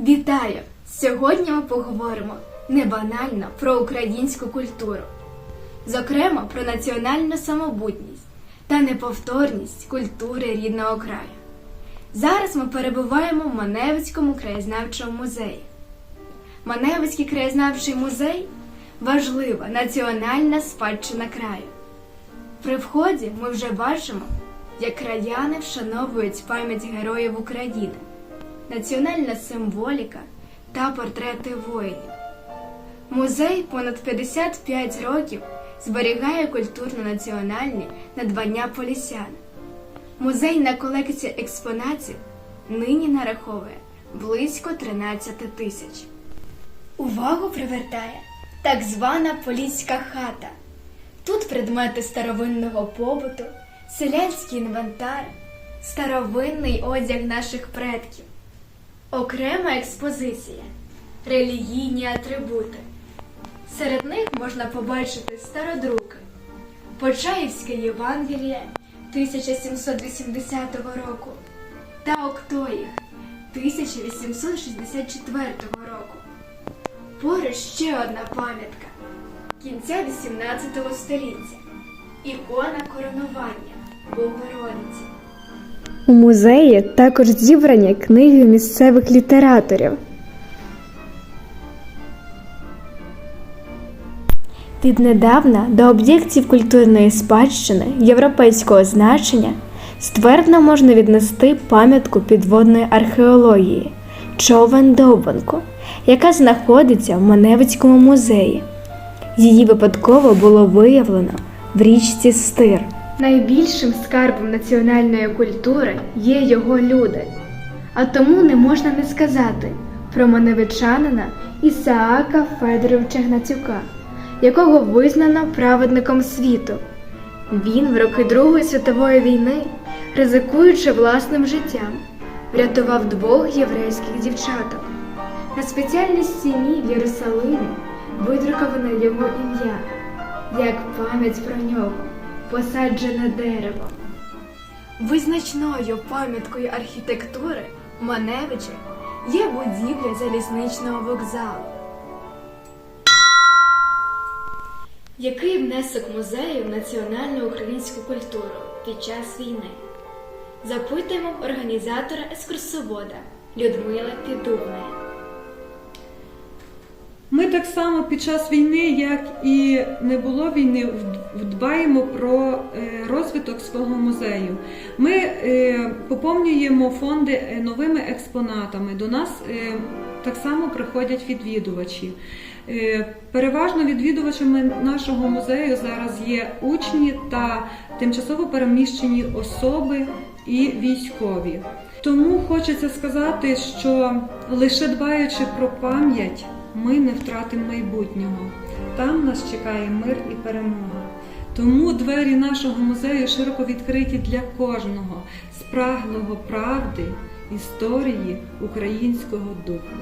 Вітаю! Сьогодні ми поговоримо не банально про українську культуру, зокрема про національну самобутність та неповторність культури рідного краю. Зараз ми перебуваємо в Маневицькому краєзнавчому музеї. Маневицький краєзнавчий музей важлива національна спадщина краю. При вході ми вже бачимо, як краяни вшановують пам'ять героїв України, національна символіка та портрети воїнів. Музей понад 55 років зберігає культурно-національні надбання полісян. Музейна колекція експонатів нині нараховує близько 13 тисяч. Увагу привертає так звана поліська хата. Тут предмети старовинного побуту, селянський інвентар, старовинний одяг наших предків, окрема експозиція, релігійні атрибути. Серед них можна побачити стародруки, Почаївське Євангеліє 1780 року та Октоїх 1864 року. Поруч ще одна пам'ятка кінця 18 століття. Ікона коронування Богородиці. У музеї також зібрані книги місцевих літераторів. Віднедавна до об'єктів культурної спадщини європейського значення ствердно можна віднести пам'ятку підводної археології човен Довбанку, яка знаходиться в Маневицькому музеї. Її випадково було виявлено в річці Стир. Найбільшим скарбом національної культури є його люди, а тому не можна не сказати про маневичанина Ісаака Федоровича Гнатюка, якого визнано праведником світу. Він в роки Другої світової війни, ризикуючи власним життям, врятував двох єврейських дівчаток. На спеціальній стіні в Єрусалимі видруковане його ім'я, як пам'ять про нього, посаджене дерево. Визначною пам'яткою архітектури Маневича є будівля залізничного вокзалу. Який внесок музею в національну українську культуру під час війни? Запитуємо організатора екскурсовода Людмила Підубної. Ми так само під час війни, як і не було війни, дбаємо про е, розвиток свого музею. Ми е, поповнюємо фонди е, новими експонатами. До нас так само приходять відвідувачі. Переважно відвідувачами нашого музею зараз є учні та тимчасово переміщені особи і військові. Тому хочеться сказати, що лише дбаючи про пам'ять, ми не втратимо майбутнього. Там нас чекає мир і перемога. Тому двері нашого музею широко відкриті для кожного спраглого правди, історії українського духу.